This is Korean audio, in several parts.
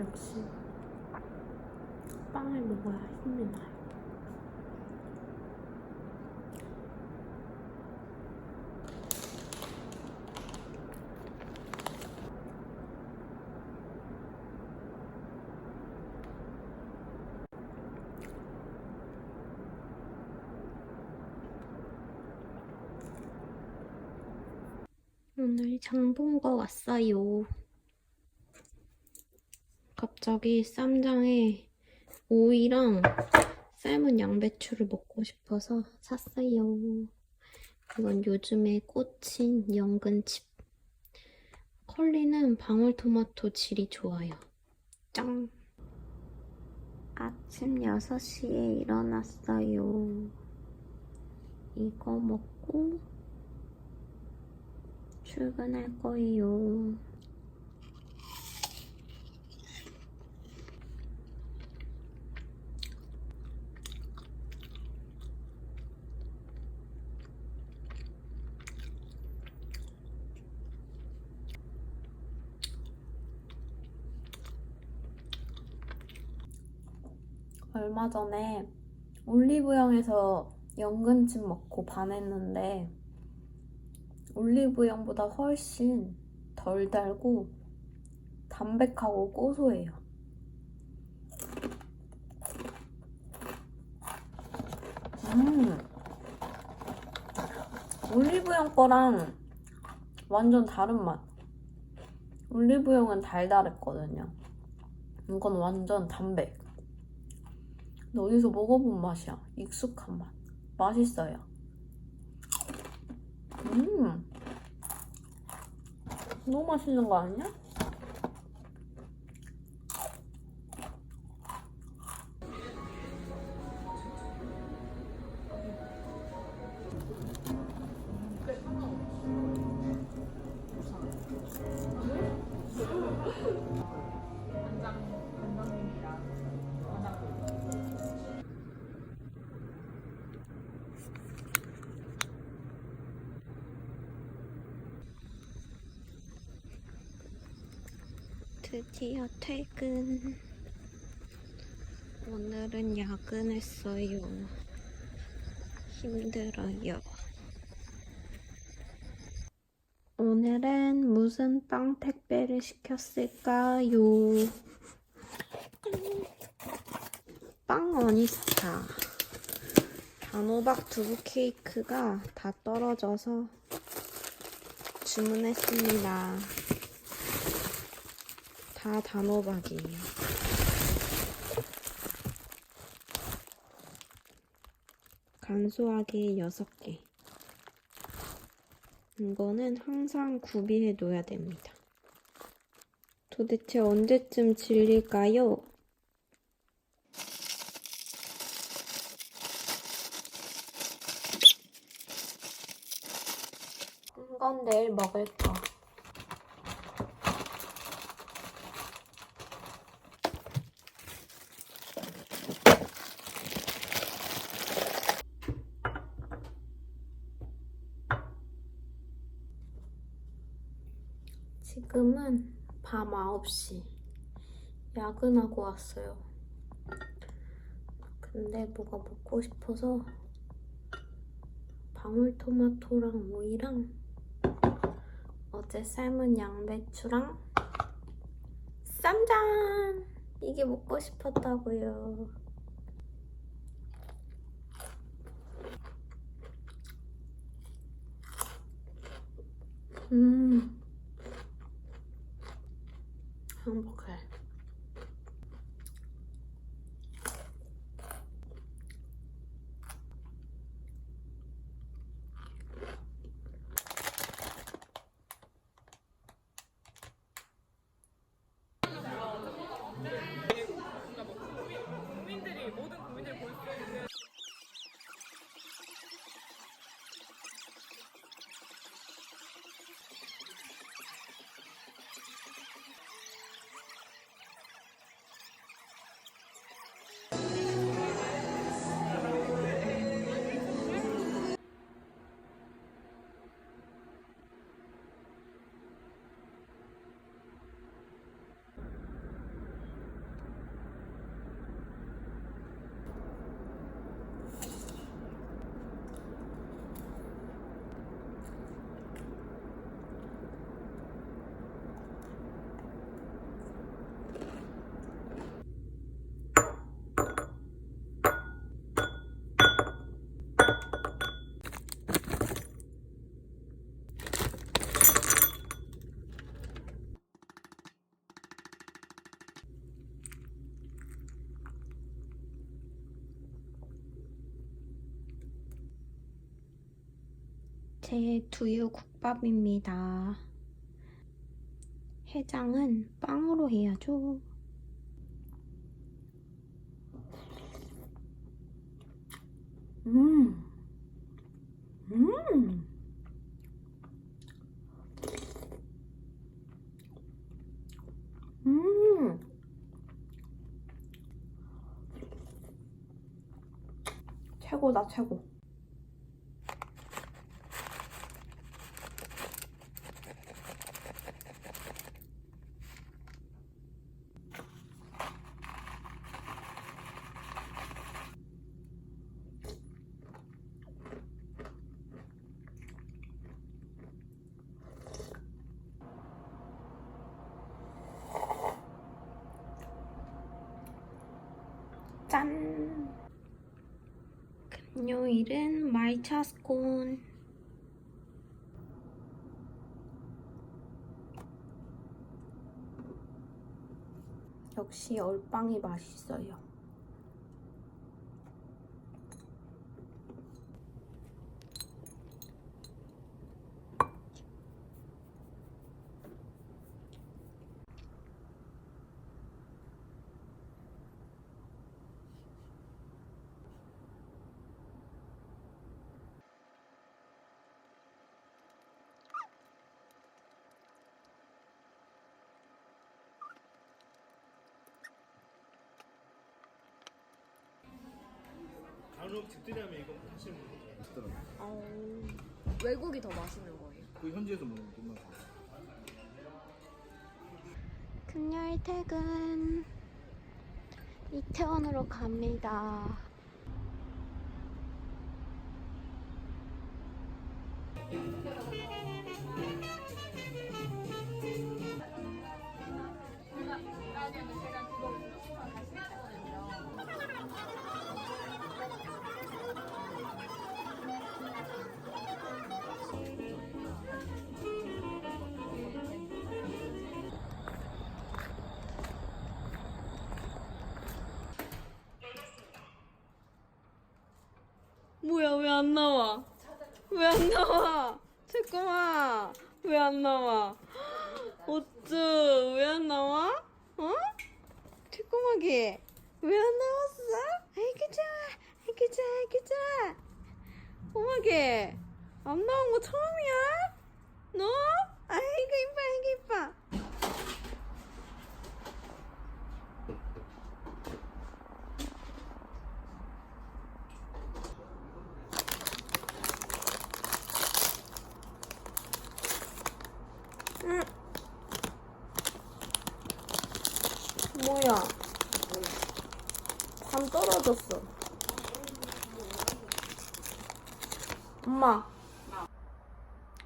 역시 빵을 먹어야 힘이 나요. 오늘 장본거 왔어요. 갑자기 쌈장에 오이랑 삶은 양배추를 먹고 싶어서 샀어요. 이건 요즘에 꽂힌 연근칩. 컬리는 방울토마토 질이 좋아요. 짱! 아침 6시에 일어났어요. 이거 먹고 출근할 거예요. 얼마 전에 올리브영에서 연근칩 먹고 반했는데 올리브영보다 훨씬 덜 달고 담백하고 고소해요. 음, 올리브영 거랑 완전 다른 맛. 올리브영은 달달했거든요. 이건 완전 담백. 근데 어디서 먹어본 맛이야. 익숙한 맛. 맛있어요. 음. 너무 맛있는 거 아니야? 드디어 퇴근. 오늘은 야근했어요. 힘들어요. 오늘은 무슨 빵 택배를 시켰을까요? 빵 어니스타. 단호박 두부 케이크가 다 떨어져서 주문했습니다. 다 단호박이에요. 간소하게 6개. 이거는 항상 구비해 놓아야 됩니다. 도대체 언제쯤 질릴까요? 이건 내일 먹을 거. 지금은 밤 9시. 야근하고 왔어요. 근데 뭐가 먹고 싶어서 방울토마토랑 오이랑 어제 삶은 양배추랑 쌈장! 이게 먹고 싶었다고요. 음. unboxing 제 두유 국밥입니다. 해장은 빵으로 해야죠. 음. 음. 음. 최고다, 최고. 금요일은 말차 스콘. 역시 얼빵이 맛있어요. 간혹 집들이 하면 이거 하시는 거예요. 맛있더라고요. 어, 외국이 더 맛있는 거예요. 그 현지에서 먹는 돈맛. 금요일 퇴근. 이태원으로 갑니다. 뭐야 왜 안 나와? 왜 안 나와? 잠깐만 왜안 나와? 어쭈 왜 안 나와? 어? 조그맣게 왜안 나왔어? 아이고 좋아 아이고 좋아 아이고 좋아 꼬마게 안 나온 거 처음이야? 너? 아이고 이뻐 아이고 이뻐 뭐야? 반 떨어졌어. 엄마.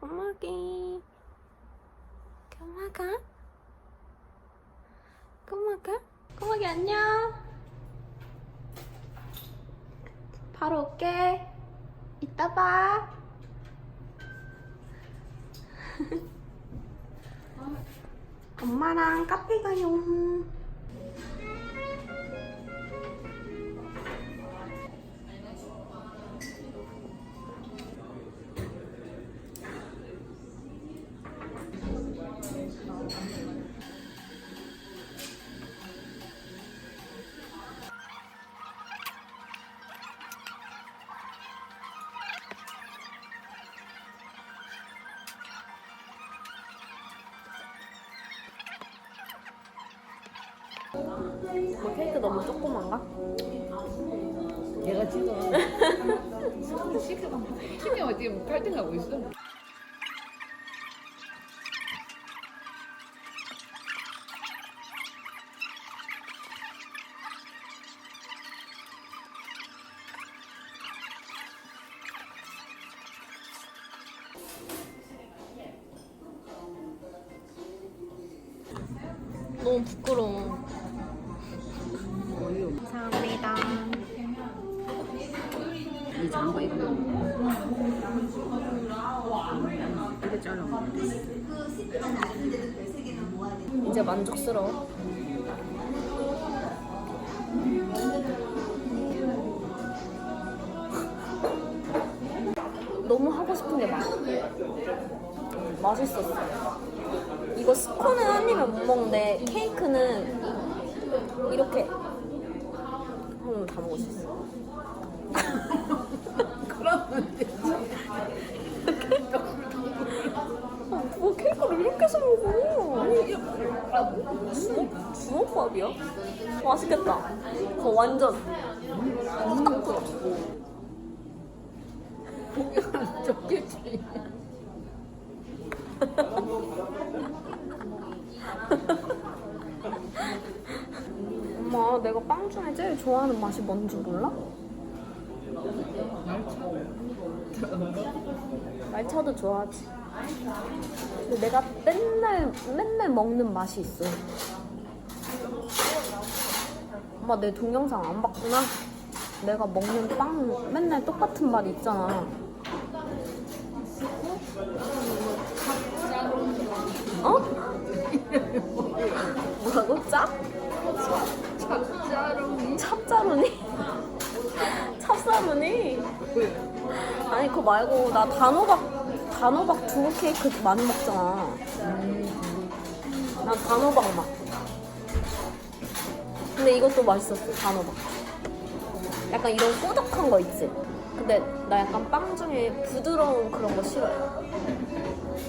엄마기. 꼬마가? 꼬마가? 꼬마기 안녕. 바로 올게. 이따 봐. 엄마랑 카페 가요. 뭐 케이크 너무 조그만가? 얘가 지금 시크가 어떻게 뭐 갈등하고 있어? 이 장어 이거 이거 잘라 이제 만족스러워. 너무 하고 싶은 게 많아. 맛있었어. 이거 스콘은 한 입에 못 먹는데 케이크는 이렇게 하면 다 먹을 수 있어. 뭐 케이크를 이렇게 해서 먹어? 주먹밥이야? 맛있겠다. 그 완전 꾸덕꾸덕. 좋겠지. 엄마, 내가 빵 중에 제일 좋아하는 맛이 뭔지 몰라? 말차도 좋아하지. 내가 맨날 맨날 먹는 맛이 있어. 엄마 내 동영상 안 봤구나? 내가 먹는 빵 맨날 똑같은 맛 있잖아. 어? 뭐라고? 짭? 찹짜루니? 찹짜루니? 찹싸루니? 아니 그거 말고 나 단호박 단호박 두부 케이크 많이 먹잖아. 난 단호박 맛. 근데 이것도 맛있었어 단호박. 약간 이런 꾸덕한 거 있지. 근데 나 약간 빵 중에 부드러운 그런 거 싫어해.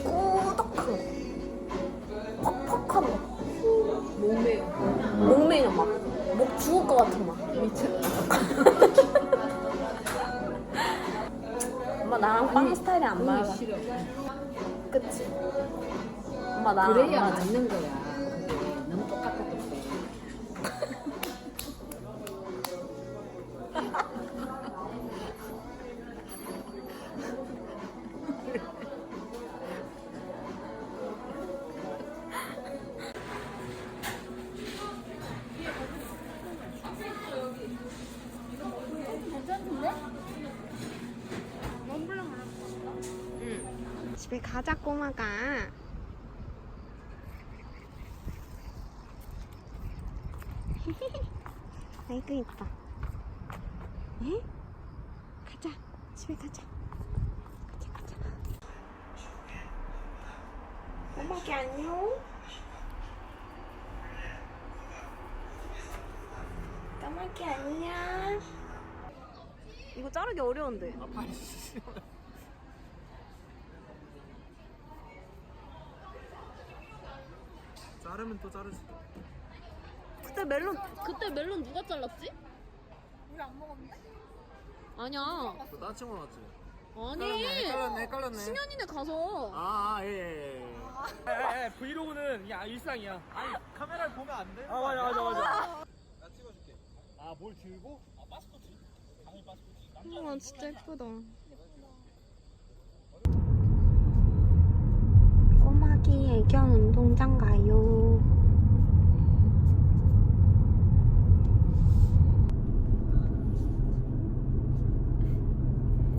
꾸덕한 거. 퍽퍽한 거. 몸매요. 목매는 막. 목 죽을 것 같은 맛. 엄마 나랑 빵 스타일이 안 맞아. 싫어. 그치? 엄마 나랑 그래야 안 맞아. 맞는 거야. 가자 꼬마가. 아이고 이뻐. 에? 가자. 집에 가자. 가자 가자. 꼬마기 안녕. 꼬마기 안녕. 이거 자르기 어려운데. 자르면 또 수도. 그때 멜론 그때 멜론 누가 잘랐지? 우리 안 먹었는데? 아니야. 나 친구 맞지? 아니. 헷갈렸네, 헷갈렸네. 승현이네 가서. 아, 아, 예, 예, 예. 에, 에, 브이로그는 그냥 일상이야. 아니, 카메라를 보면 안 돼? 아, 맞아, 맞아, 맞아. 나 찍어줄게. 아, 뭘 들고? 아, 파스포지. 당연히 파스포지. 우와 진짜 예쁘다 꼬마기 애견 운동장 가요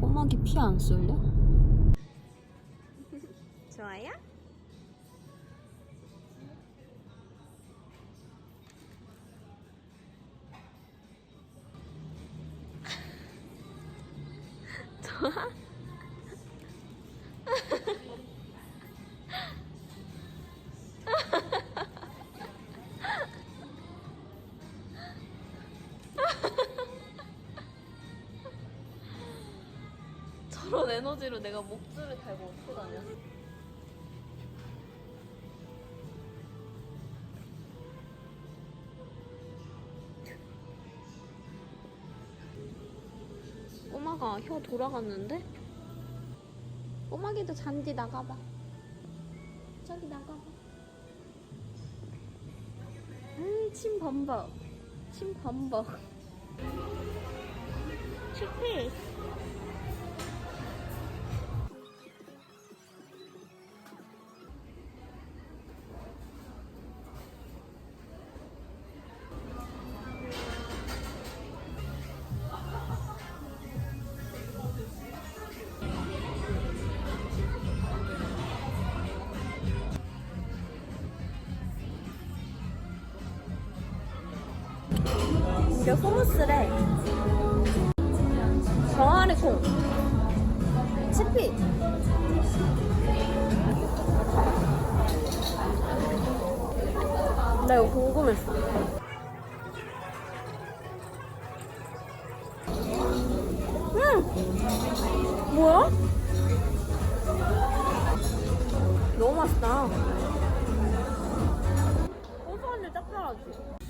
꼬막이 피 안 쏠려? 꼬마가 혀 돌아갔는데? 꼬마기도 잔디 나가봐. 저기 나가봐. 음, 침 범벅. 침 범벅. 슈피. 이게 후무스래. 병아리 콩. 치 커피. 나 이거 궁금했어. 음! 뭐야? 너무 맛있다. 고소한 일 짭짤하지?